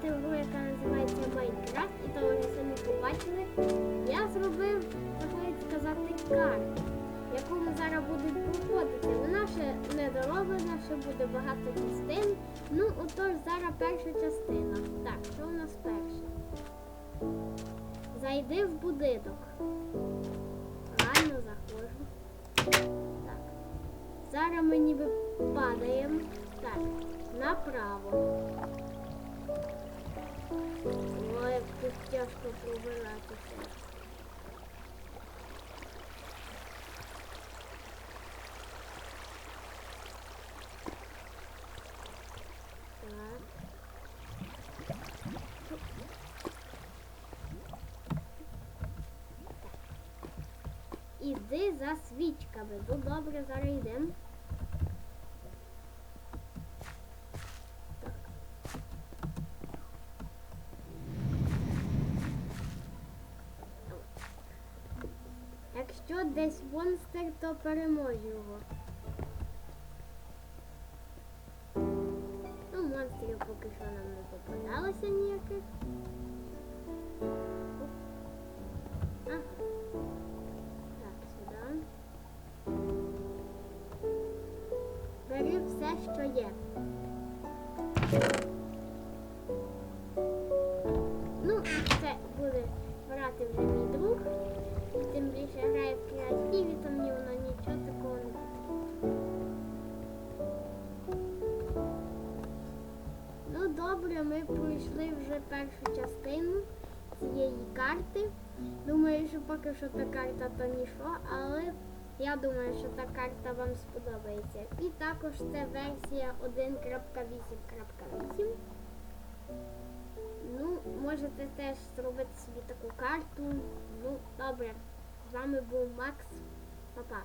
грати в гру, яка називається Майнкрафт, і то вже самі побачили. Я зробив, так сказати, карту, яку ми зараз будемо проходити. Вона ще не дороблена, ще буде багато частин. Ну, отож, зараз перша частина. Так, що у нас перше? Зайди в будинок. Правильно заходжу. Так. Зараз ми ніби падаємо. Так, направо. Тяжко пробиратися. Іди за свічками. Ну добре, зараз йдемо. Так. Якщо десь монстр, то переможе його. Ну, монстрів поки що нам не попадалося ніяких. Так, сюди. Бери все, що є. Ну, це буде брати вже мій друг. Тим більше грає в креативі, то мені воно нічого такого не. Ну добре, ми пройшли вже першу частину цієї карти. Думаю, що поки що та карта то ніщо, але я думаю, що та карта вам сподобається. І також це версія 1.8.8. Ну, можете теж зробити собі таку карту. Ну, добре. З вами був Макс. Па-па.